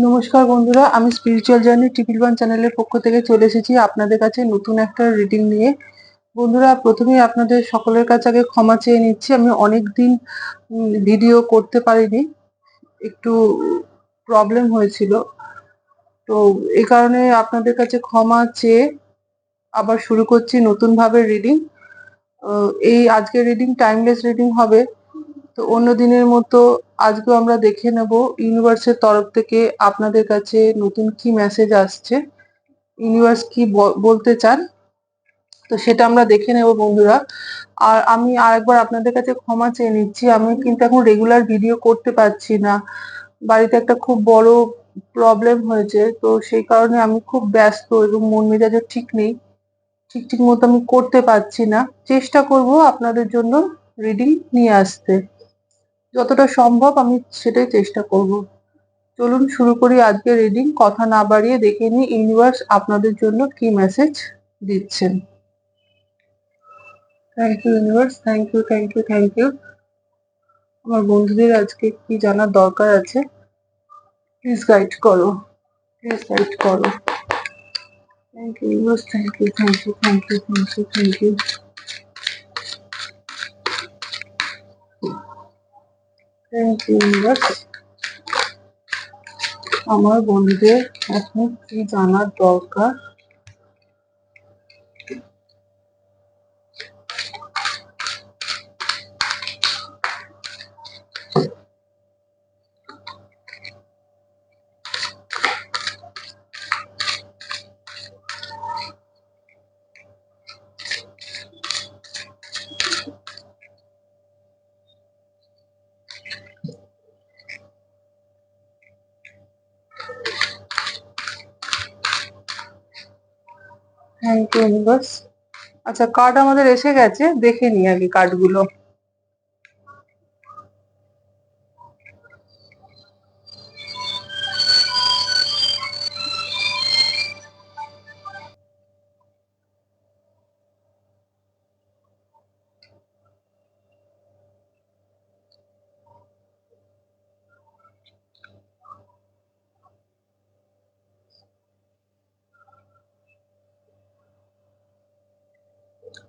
নমস্কার বন্ধুরা, আমি স্পিরিচুয়াল জার্নি ট্রিপল ওয়ান চ্যানেলের পক্ষ থেকে চলে এসেছি আপনাদের কাছে নতুন একটা রিডিং নিয়ে। বন্ধুরা, প্রথমেই আপনাদের সকলের কাছে আগে ক্ষমা চেয়ে নিচ্ছি, আমি অনেক দিন ভিডিও করতে পারিনি, একটু প্রবলেম হয়েছিল। তো এই কারণে আপনাদের কাছে ক্ষমা চেয়ে আবার শুরু করছি নতুনভাবে রিডিং এই আজকের রিডিং টাইমলেস রিডিং হবে। তো অন্য দিনের মতো আজকেও আমরা দেখে নেব ইউনিভার্সের তরফ থেকে আপনাদের কাছে নতুন কি মেসেজ আসছে। ইউনিভার্স কি বলতে চান? তো সেটা আমরা দেখে নেব বন্ধুরা। আর আমি আরেকবার আপনাদের কাছে ক্ষমা চেয়ে নিচ্ছি, আমি কিন্তু এখন রেগুলার ভিডিও করতে পারছি না। বাড়িতে একটা খুব বড় প্রবলেম হয়েছে, তো সেই কারণে আমি খুব ব্যস্ত এবং মন মেজাজও ঠিক নেই। ঠিক ঠিক মতো আমি করতে পারছি না। চেষ্টা করব আপনাদের জন্য রিডিং নিয়ে আসতে। যতটা সম্ভব আমি সেটাই চেষ্টা করব। চলুন শুরু করি আজকে রিডিং কথা না বাড়িয়ে দেখে নিই ইউনিভার্স আপনাদের জন্য কি মেসেজ দিচ্ছেন। Thank you universe thank you thank you thank you আমার বন্ধুদের আজকে কি জানার দরকার আছে? প্লিজ গাইড করো। প্লিজ গাইড করো। Thank you universe thank you thank you thank you thank you thank you আমার বন্ধুদের এখন কি জানার দরকার? থ্যাংক ইউ ইউনিভার্স আচ্ছা কার্ড আমাদের এসে গেছে দেখে নিই আগে কার্ডগুলো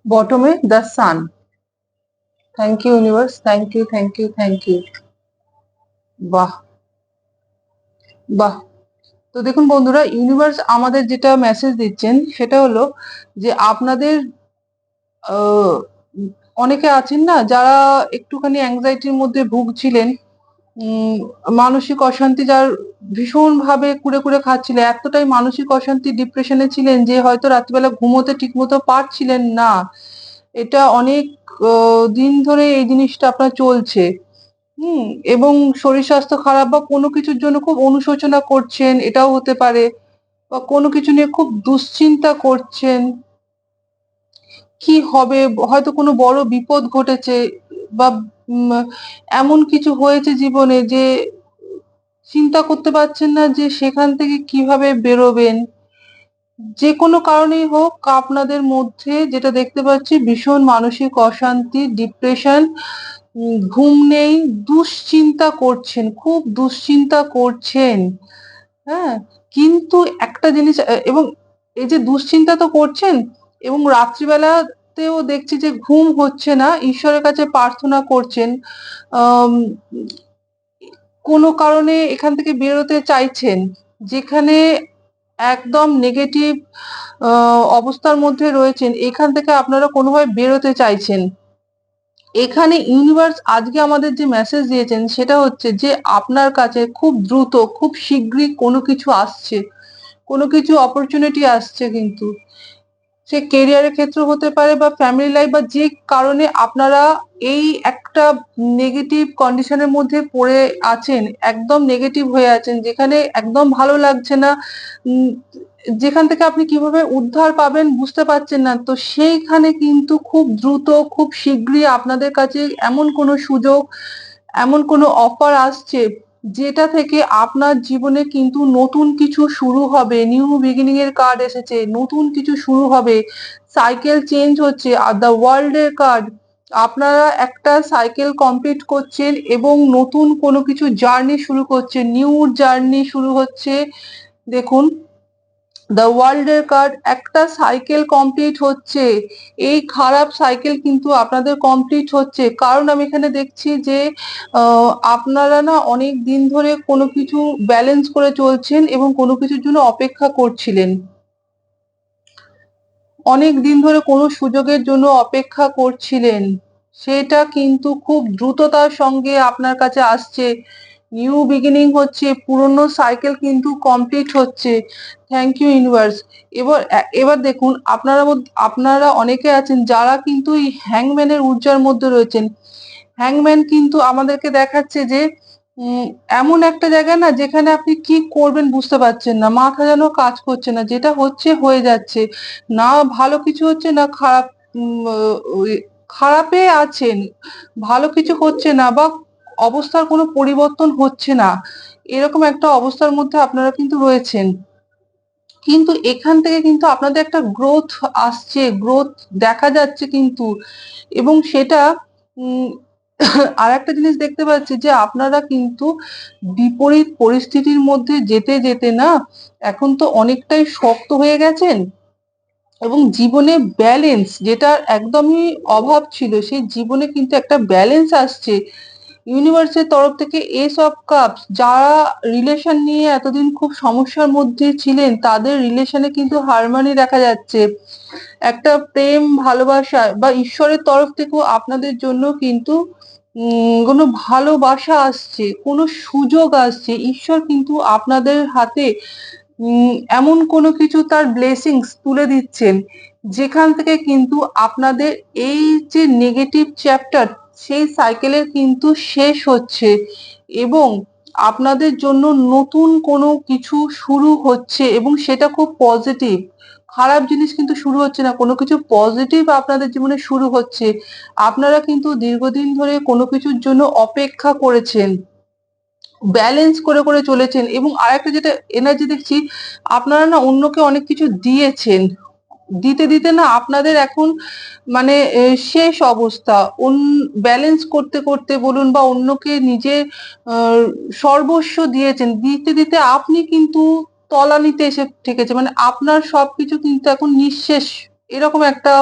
বটমে the sun thank you universe thank you thank you thank you বাহ। বাহ। তো দেখুন বন্ধুরা ইউনিভার্স আমাদের যেটা মেসেজ দিচ্ছেন, সেটা হলো যে আপনাদের অনেকে আছেন না, যারা একটুখানি অ্যাংজাইটির মধ্যে ভুগছিলেন মানসিক অশান্তি যার ভীষণভাবে কুড়ে কুড়ে খাচ্ছিল। এতটাই মানসিক অশান্তি ডিপ্রেশনে ছিলেন যে হয়তো রাত্রিবেলা ঘুমোতে ঠিকমতো পারছিলেন না। এটা অনেক দিন ধরে এই জিনিসটা আপনার চলছে। হুম, এবং শরীর স্বাস্থ্য খারাপ বা কোনো কিছুর জন্য খুব অনুশোচনা করছেন, এটাও হতে পারে, বা কোনো কিছু নিয়ে খুব দুশ্চিন্তা করছেন। কি হবে? হয়তো কোনো বড় বিপদ ঘটেছে। বা এমন কিছু হয়েছে জীবনে যে চিন্তা করতে পারছেন না যে সেখান থেকে কীভাবে বেরোবেন? যে কোনো কারণেই হোক, আপনাদের মধ্যে যেটা দেখতে পাচ্ছি, ভীষণ মানসিক অশান্তি, ডিপ্রেশন ঘুম নেই, দুশ্চিন্তা করছেন, খুব দুশ্চিন্তা করছেন। হ্যাঁ কিন্তু একটা জিনিস, এবং এই যে দুশ্চিন্তা তো করছেন, এবং রাত্রিবেলাতেও দেখছি যে ঘুম হচ্ছে না, ঈশ্বরের কাছে প্রার্থনা করছেন কোনো কারণে এখান থেকে বেরোতে চাইছেন, যেখানে একদম নেগেটিভ অবস্থার মধ্যে রয়েছেন, এখান থেকে আপনারা কোনোভাবে বেরোতে চাইছেন। এখানে ইউনিভার্স আজকে আমাদের যে মেসেজ দিয়েছেন, সেটা হচ্ছে যে আপনার কাছে খুব দ্রুত, খুব শীঘ্রই কোনো কিছু আসছে, কোনো কিছু অপরচুনিটি আসছে কিন্তু। সে কেরিয়ারের ক্ষেত্র হতে পারে বা ফ্যামিলি লাইফ বা যে কারণে আপনারা এই একটা নেগেটিভ কন্ডিশনের মধ্যে পড়ে আছেন, একদম নেগেটিভ হয়ে আছেন, যেখানে একদম ভালো লাগছে না যেখান থেকে আপনি কীভাবে উদ্ধার পাবেন বুঝতে পারছেন না, তো সেইখানে কিন্তু খুব দ্রুত, খুব শীঘ্রই আপনাদের কাছে এমন কোনো সুযোগ, এমন কোনো অফার আসছে যেটা থেকে আপনার জীবনে কিন্তু নতুন কিছু শুরু হবে নিউ বিগিনিং এর কার্ড এসেছে, নতুন কিছু শুরু হবে সাইকেল চেঞ্জ হচ্ছে, আর দ্য ওয়ার্ল্ড এর কার্ড আপনারা একটা সাইকেল কমপ্লিট করছেন এবং নতুন কোনো কিছু জার্নি শুরু করছেন নিউ জার্নি শুরু হচ্ছে, দেখুন। দ্য ওয়ার্ল্ডের কার্ড একটা সাইকেল কমপ্লিট হচ্ছে। এই খারাপ সাইকেল কিন্তু আপনাদের কমপ্লিট হচ্ছে। কারণ আমি এখানে দেখছি যে আপনারা না অনেক দিন ধরে কোনো কিছু ব্যালেন্স করে চলছেন এবং কোনো কিছুর জন্য অপেক্ষা করছিলেন। অনেক দিন ধরে কোনো সুযোগের জন্য অপেক্ষা করছিলেন। সেটা কিন্তু খুব দ্রুততার সঙ্গে আপনার কাছে আসছে। নিউ বিগিনিং হচ্ছে, পুরনো সাইকেল কিন্তু কমপ্লিট হচ্ছে। থ্যাংক ইউ ইউনিভার্স এবার এবার দেখুন, আপনারা আপনারা অনেকে আছেন যারা কিন্তু এই হ্যাংম্যানের উর্জার মধ্যে রয়েছেন। হ্যাংম্যান কিন্তু আমাদেরকে দেখাচ্ছে যে এমন একটা জায়গা না যেখানে আপনি কি করবেন বুঝতে পারছেন না। মাথা যেন কাজ করছে না, যেটা হচ্ছে হয়ে যাচ্ছে। না ভালো কিছু হচ্ছে না খারাপ খারাপে আছেন। ভালো কিছু হচ্ছে না বা অবস্থার কোনো পরিবর্তন হচ্ছে না। এরকম একটা অবস্থার মধ্যে আপনারা কিন্তু রয়েছেন। কিন্তু এখান থেকে কিন্তু আপনাদের একটা গ্রোথ আসছে গ্রোথ দেখা যাচ্ছে কিন্তু। এবং সেটা আর একটা জিনিস দেখতে পাচ্ছি যে আপনারা কিন্তু বিপরীত পরিস্থিতির মধ্যে যেতে যেতে না, এখন তো অনেকটাই শক্ত হয়ে গেছেন। এবং জীবনে ব্যালেন্স যেটা একদমই অভাব ছিল, সেই জীবনে কিন্তু একটা ব্যালেন্স আসছে। ইউনিভার্সের তরফ থেকে এস অফ কাপস যারা রিলেশন নিয়ে এতদিন খুব সমস্যার মধ্যে ছিলেন, তাদের রিলেশনে কিন্তু হারমানি দেখা যাচ্ছে। একটা প্রেম, ভালোবাসা বা ঈশ্বরের তরফ থেকেও আপনাদের জন্য কিন্তু কোনো ভালোবাসা আসছে, কোনো সুযোগ আসছে। ঈশ্বর কিন্তু আপনাদের হাতে এমন কোনো কিছু তার ব্লেসিংস তুলে দিচ্ছেন, যেখান থেকে কিন্তু আপনাদের এই যে নেগেটিভ চ্যাপ্টার সেই সাইকেলের কিন্তু শেষ হচ্ছে এবং আপনাদের জন্য নতুন কোনো কিছু শুরু হচ্ছে এবং সেটা খুব পজিটিভ খারাপ জিনিস কিন্তু শুরু হচ্ছে না, কোনো কিছু পজিটিভ আপনাদের জীবনে শুরু হচ্ছে। আপনারা কিন্তু দীর্ঘদিন ধরে কোনো কিছুর জন্য অপেক্ষা করেছেন ব্যালেন্স করে করে চলেছেন এবং আরেকটা যেটা এনার্জি দেখছি, আপনারা না অন্যকে অনেক কিছু দিয়েছেন। দিতে দিতে না আপনাদের এখন মানে শেষ অবস্থা। ব্যালেন্স করতে করতে বলুন বা অন্যকে নিজের সর্বস্ব দিয়েছেন, দিতে দিতে আপনি কিন্তু তলানিতে এসে ঠেকেছে মানে আপনার সবকিছু কিন্তু এখন নিঃশেষ। এরকম একটা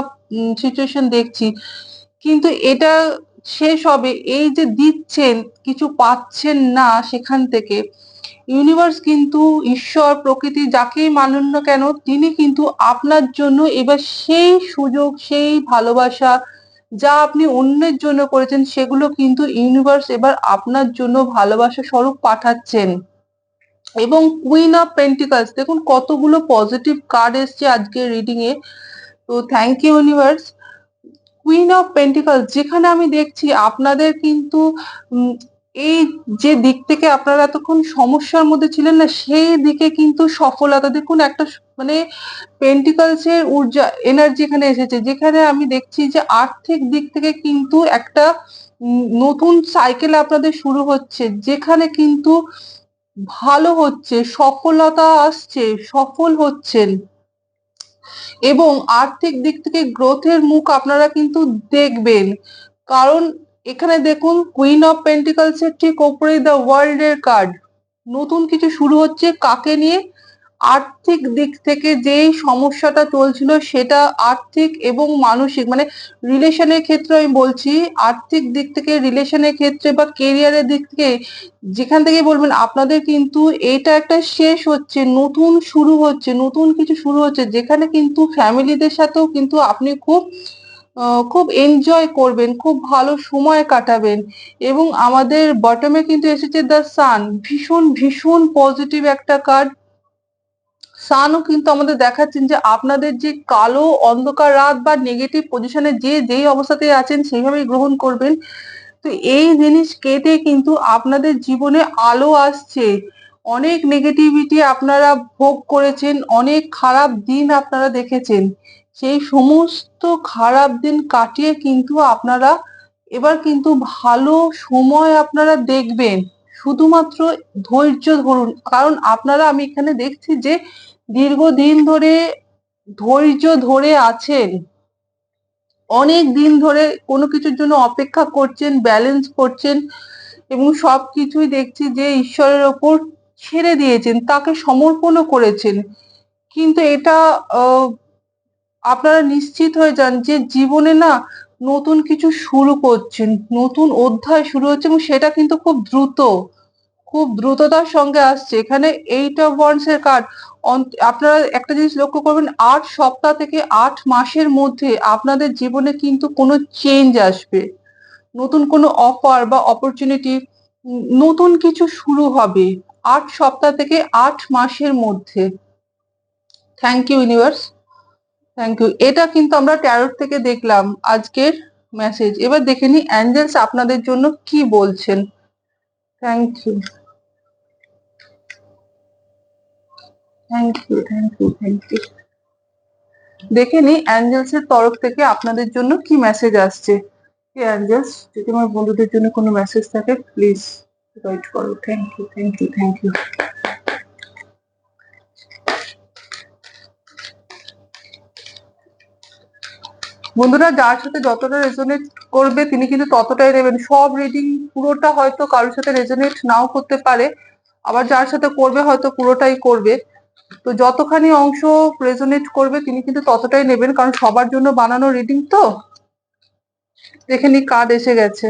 সিচুয়েশন দেখছি। কিন্তু এটা শেষ হবে। এই যে দিচ্ছেন, কিছু পাচ্ছেন না সেখান থেকে ইউনিভার্স কিন্তু ঈশ্বর, প্রকৃতি যাকেই মানুন না কেন, তিনি কিন্তু আপনার জন্য এবার সেই সুযোগ, সেই ভালোবাসা যা আপনি অন্যের জন্য করেছেন, সেগুলো কিন্তু ইউনিভার্স এবার আপনার জন্য ভালোবাসা স্বরূপ পাঠাচ্ছেন। এবং কুইন অফ পেন্টিকালস দেখুন কতগুলো পজিটিভ কার্ড এসছে আজকের রিডিং এ তো thank you universe queen of pentacles যেখানে আমি দেখছি আপনাদের কিন্তু এই যে দিক থেকে আপনারা এতক্ষণ সমস্যার মধ্যে ছিলেন না, সেই দিকে কিন্তু সফলতা দেখুন, একটা মানে পেন্টিকালস এর ঊর্জা এনার্জি এখানে এসেছে। যেখানে আমি দেখছি যে আর্থিক দিক থেকে কিন্তু একটা নতুন সাইকেল আপনাদের শুরু হচ্ছে, যেখানে কিন্তু ভালো হচ্ছে, সফলতা আসছে, সফল হচ্ছেন। এবং আর্থিক দিক থেকে গ্রোথের মুখ আপনারা কিন্তু দেখবেন। কারণ এখানে দেখুন কুইন অফ পেন্টিকলস এর ঠিক ওপরে দ্য ওয়ার্ল্ড এর কার্ড নতুন কিছু শুরু হচ্ছে কাকে নিয়ে? আর্থিক দিক থেকে যেই সমস্যাটা চলছিল সেটা আর্থিক এবং মানসিক মানে রিলেশনের ক্ষেত্রে আমি বলছি, আর্থিক দিক থেকে রিলেশনের ক্ষেত্রে বা কেরিয়ারের দিক থেকে যেখান থেকে বলবেন, আপনাদের কিন্তু এটা একটা শেষ হচ্ছে, নতুন শুরু হচ্ছে, নতুন কিছু শুরু হচ্ছে, যেখানে কিন্তু ফ্যামিলিদের সাথেও কিন্তু আপনি খুব খুব এনজয় করবেন, খুব ভালো সময় কাটাবেন। এবং আমাদের বটমে কিন্তু এসেছে দ্য সান ভীষণ ভীষণ পজিটিভ একটা কার্ড সানও কিন্তু আমাদের দেখাচ্ছেন যে আপনাদের যে কালো অন্ধকার রাত বা নেগেটিভ পজিশনে যে, যেই অবস্থাতে আছেন, সেইভাবেই গ্রহণ করবেন। তো এই জিনিস কেটে কিন্তু আপনাদের জীবনে আলো আসছে। অনেক নেগেটিভিটি আপনারা ভোগ করেছেন, অনেক খারাপ দিন আপনারা দেখেছেন। সেই সমস্ত খারাপ দিন কাটিয়ে কিন্তু আপনারা এবার কিন্তু ভালো সময় আপনারা দেখবেন। শুধুমাত্র ধৈর্য ধরুন। কারণ আপনারা আমি এখানে দেখছি যে দীর্ঘদিন ধরে ধৈর্য ধরে আছেন। অনেক দিন ধরে কোনো কিছুর জন্য অপেক্ষা করছেন ব্যালেন্স করছেন এবং সব কিছুই দেখছি যে ঈশ্বরের ওপর ছেড়ে দিয়েছেন, তাকে সমর্পণও করেছেন। কিন্তু এটা আপনারা নিশ্চিত হয়ে যান যে জীবনে না নতুন কিছু শুরু করছেন, নতুন অধ্যায় শুরু হচ্ছে এবং সেটা কিন্তু খুব দ্রুত, খুব দ্রুততার সঙ্গে আসছে। এখানে এইট অফ ওয়ান্স এর কার্ড আপনারা একটা জিনিস লক্ষ্য করবেন, আট সপ্তাহ থেকে আট মাসের মধ্যে আপনাদের জীবনে কিন্তু কোনো চেঞ্জ আসবে। নতুন কোনো অফার বা অপরচুনিটি নতুন কিছু শুরু হবে আট সপ্তাহ থেকে আট মাসের মধ্যে। Thank you universe thank you এটা কিন্তু আমরা ট্যারোট থেকে দেখলাম আজকের মেসেজ এবার দেখে নি অ্যাঞ্জেলস আপনাদের জন্য কি বলছেন। Thank you thank you thank you thank you দেখে নি অ্যাঞ্জেলস এর তরফ থেকে আপনাদের জন্য কি মেসেজ আসছে। অ্যাঞ্জেলস যদি আমার বন্ধুদের জন্য কোনো মেসেজ থাকে প্লিজ প্রোভাইড করো। Thank you thank you thank you বন্ধুরা, যার সাথে যতটা রেজোনেট করবে তিনি কিন্তু ততটাই নেবেন। সব রিডিং পুরোটা হয়তো কারোর সাথে রেজোনেট নাও করতে পারে, আবার যার সাথে করবে হয়তো পুরোটাই করবে। তো যতখানি অংশ রেজোনেট করবে তিনি কিন্তু ততটাই নেবেন, কারণ সবার জন্য বানানো রিডিং তো। দেখে নি কার্ড এসে গেছে।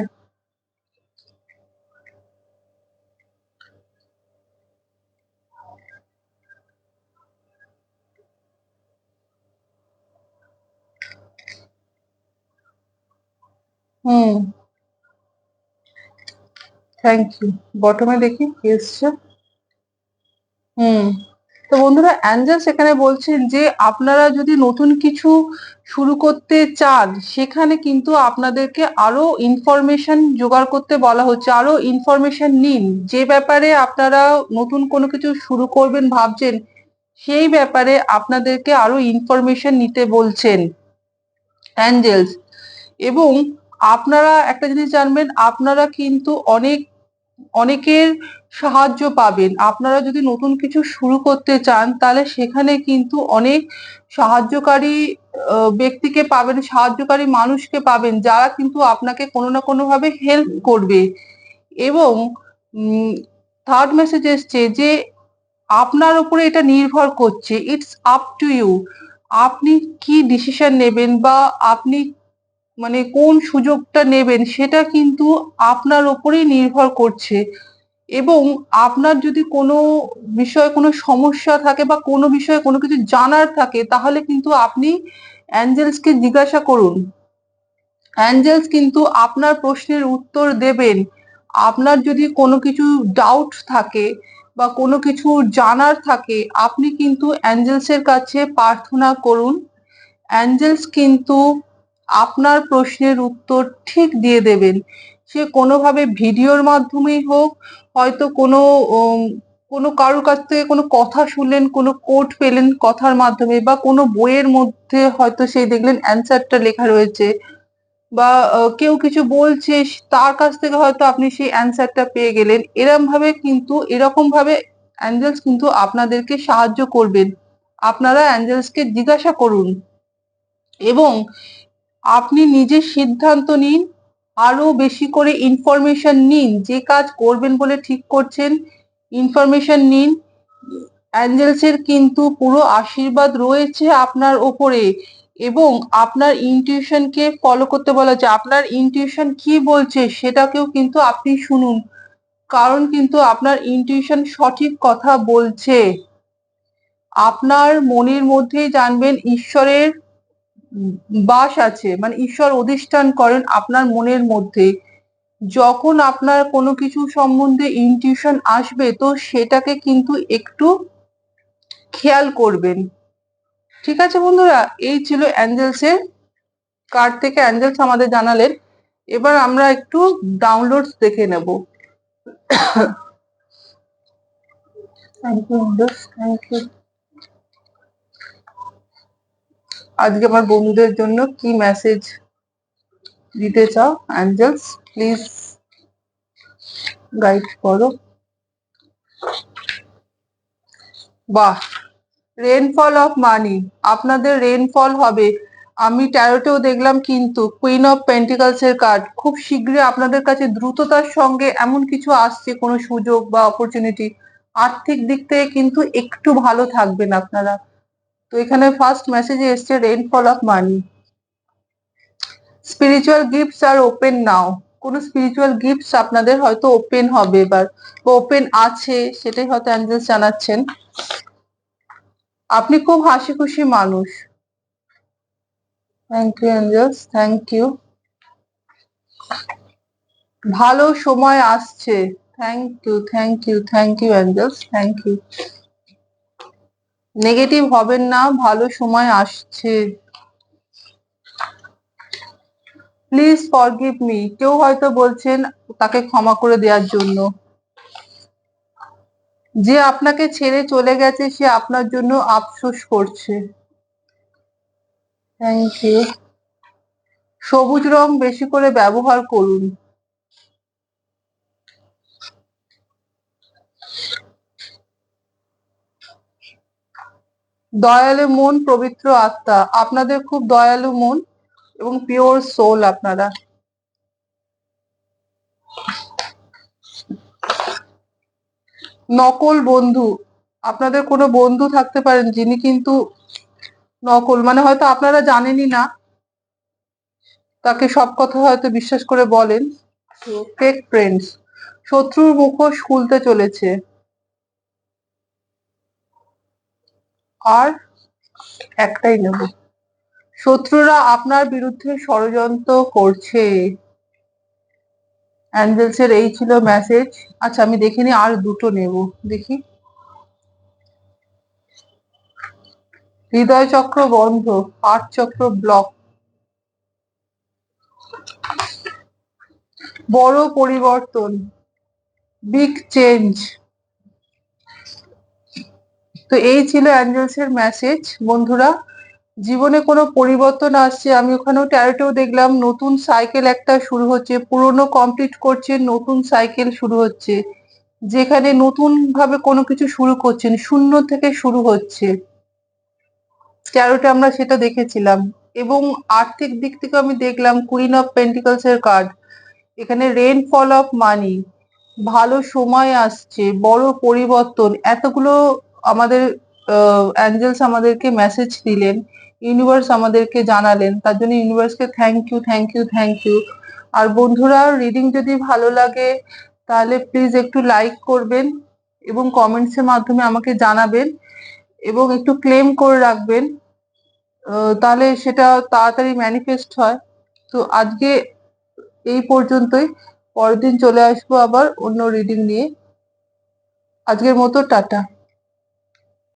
হুম। থ্যাংক ইউ বটমে দেখি কি এসছে। হুম। তো বন্ধুরা অ্যাঞ্জেলস এখানে বলছেন যে, আপনারা যদি নতুন কিছু শুরু করতে চান, সেখানে কিন্তু আপনাদেরকে আরও ইনফরমেশন জোগাড় করতে বলা হচ্ছে। আরও ইনফরমেশন নিন। যে ব্যাপারে আপনারা নতুন কোনো কিছু শুরু করবেন, ভাবছেন, সেই ব্যাপারে আপনাদেরকে আরও ইনফরমেশন নিতে বলছেন। অ্যাঞ্জেলস এবং আপনারা একটা জিনিস জানবেন, আপনারা কিন্তু অনেক, অনেকের সাহায্য পাবেন। আপনারা যদি নতুন কিছু শুরু করতে চান, তাহলে সেখানে কিন্তু অনেক সাহায্যকারী ব্যক্তিকে পাবেন, সাহায্যকারী মানুষকে পাবেন, যারা কিন্তু আপনাকে কোনো না কোনো ভাবে হেল্প করবে। এবং থার্ড মেসেজ এসছে যে, আপনার উপরে এটা নির্ভর করছে। ইটস আপ টু ইউ আপনি কি ডিসিশন নেবেন বা আপনি মানে কোন সুযোগটা নেবেন সেটা কিন্তু আপনার ওপরেই নির্ভর করছে। এবং আপনার যদি কোনো বিষয়ে কোনো সমস্যা থাকে বা কোনো বিষয়ে কোনো কিছু জানার থাকে, তাহলে কিন্তু আপনি অ্যাঞ্জেলসকে জিজ্ঞাসা করুন। অ্যাঞ্জেলস কিন্তু আপনার প্রশ্নের উত্তর দেবেন। আপনার যদি কোনো কিছু ডাউট থাকে বা কোনো কিছু জানার থাকে, আপনি কিন্তু অ্যাঞ্জেলসের কাছে প্রার্থনা করুন। অ্যাঞ্জেলস কিন্তু আপনার প্রশ্নের উত্তর ঠিক দিয়ে দেবেন। সে কোনোভাবে ভিডিওর মাধ্যমেই হোক, হয়তো কোনো কোনো কারোর কাছ থেকে কোনো কথা শুনলেন, কোনো কোট পেলেন কথার মাধ্যমে বা কোনো বইয়ের মধ্যে হয়তো সেই দেখলেন অ্যান্সারটা লেখা রয়েছে বা কেউ কিছু বলছে তার কাছ থেকে হয়তো আপনি সেই অ্যান্সারটা পেয়ে গেলেন। এরম ভাবে কিন্তু এরকম ভাবে অ্যাঞ্জেলস কিন্তু আপনাদেরকে সাহায্য করবেন। আপনারা অ্যাঞ্জেলসকে জিজ্ঞাসা করুন। এবং আপনি নিজে সিদ্ধান্ত নিন আরও বেশি করে ইনফরমেশন নিন, যে কাজ করবেন বলে ঠিক করছেন ইনফরমেশন নিন। অ্যাঞ্জেলসের কিন্তু পুরো আশীর্বাদ রয়েছে আপনার ওপরে এবং আপনার ইনটিউশনকে ফলো করতে বলা হচ্ছে। আপনার ইনটিউশন কি বলছে সেটাকেও কিন্তু আপনি শুনুন, কারণ কিন্তু আপনার ইনটিউশন সঠিক কথা বলছে। আপনার মনের মধ্যেই জানবেন ঈশ্বরের বাস আছে মানে ঈশ্বর অধিষ্ঠান করেন আপনার মনের মধ্যে। যখন আপনার কোনো কিছু সম্বন্ধে ইনটিউশন আসবে, তো সেটাকে কিন্তু একটু খেয়াল করবেন। ঠিক আছে বন্ধুরা? এই ছিল অ্যাঞ্জেলসের কার্ড থেকে অ্যাঞ্জেলস আমাদের জানালেন। এবার আমরা একটু ডাউনলোডস দেখে নেব। থ্যাংক ইউ থ্যাংক ইউ আজকে আমার বন্ধুদের জন্য কি মেসেজ দিতে চাও অ্যাঞ্জেলস প্লিজ গাইড করো। বাহ! রেনফল অফ মানি আপনাদের রেনফল হবে। আমি ট্যারোটেও দেখলাম কিন্তু কুইন অফ পেন্টিকালস এর কার্ড খুব শীঘ্রই আপনাদের কাছে দ্রুততার সঙ্গে এমন কিছু আসছে, কোনো সুযোগ বা অপরচুনিটি আর্থিক দিক থেকে কিন্তু একটু ভালো থাকবেন আপনারা। তো এখানে ফার্স্ট মেসেজে এসছে rainfall of money spiritual gifts R open now কোনো স্পিরিচুয়াল গিফটস আপনাদের হয়তো ওপেন হবে এবার, বা ওপেন আছে, সেটাই হয়তো অ্যাঞ্জেলস জানাচ্ছেন। আপনি খুব হাসি খুশি মানুষ। Thank you angels thank you ভালো সময় আসছে। Thank you thank you thank you angels thank you negative হবেন না, ভালো সময় আসছে। প্লিজ ফরগিভ মি কেউ হয়তো বলছেন তাকে ক্ষমা করে দেওয়ার জন্য। যে আপনাকে ছেড়ে চলে গেছে, সে আপনার জন্য আফসোস করছে। থ্যাংক ইউ সবুজ রং বেশি করে ব্যবহার করুন। দয়ালু মন, পবিত্র আত্মা। আপনাদের খুব দয়ালু মন এবং পিওর সোল আপনারা। নকল বন্ধু। আপনাদের কোনো বন্ধু থাকতে পারেন যিনি কিন্তু নকল। মানে হয়তো আপনারা জানেনই না। তাকে সব কথা হয়তো বিশ্বাস করে বলেন। ফেক ফ্রেন্ডস শত্রুর মুখোশ খুলতে চলেছে। আর একটাই নেব। শত্রুরা আপনার বিরুদ্ধে ষড়যন্ত্র করছে। অ্যাঞ্জেলস এর এই ছিল মেসেজ আচ্ছা আমি দেখিনি আর দুটো নেব। দেখি। হৃদয় চক্র বন্ধ হার্ট চক্র ব্লক বড় পরিবর্তন বিগ চেঞ্জ তো এই ছিল অ্যাঞ্জেলস এর মেসেজ বন্ধুরা, জীবনে কোনো পরিবর্তন আসছে। আমি ওখানেও ট্যারোটেও দেখলাম, নতুন সাইকেল একটা শুরু হচ্ছে। পুরনো কমপ্লিট করছে নতুন সাইকেল শুরু হচ্ছে। যেখানে নতুন ভাবে কোনো কিছু শুরু করছেন, শূন্য থেকে শুরু হচ্ছে। ট্যারোটে আমরা সেটা দেখেছিলাম। এবং আর্থিক দিক থেকে আমি দেখলাম কুইন অফ পেন্টিকলস এর কার্ড এখানে রেনফল অফ মানি ভালো সময় আসছে, বড় পরিবর্তন। এতগুলো আমাদের অ্যাঞ্জেলস আমাদেরকে মেসেজ দিলেন ইউনিভার্স আমাদেরকে জানালেন, তার জন্য ইউনিভার্সকে thank you thank you thank you আর বন্ধুরা রিডিং যদি ভালো লাগে, তাহলে প্লিজ একটু লাইক করবেন এবং কমেন্টস এর মাধ্যমে আমাকে জানাবেন এবং একটু ক্লেম করে রাখবেন। তাহলে সেটা তাড়াতাড়ি ম্যানিফেস্ট হয়। তো আজকে এই পর্যন্তই। পরের দিন চলে আসব আবার অন্য রিডিং নিয়ে। আজকের মতো, টাটা।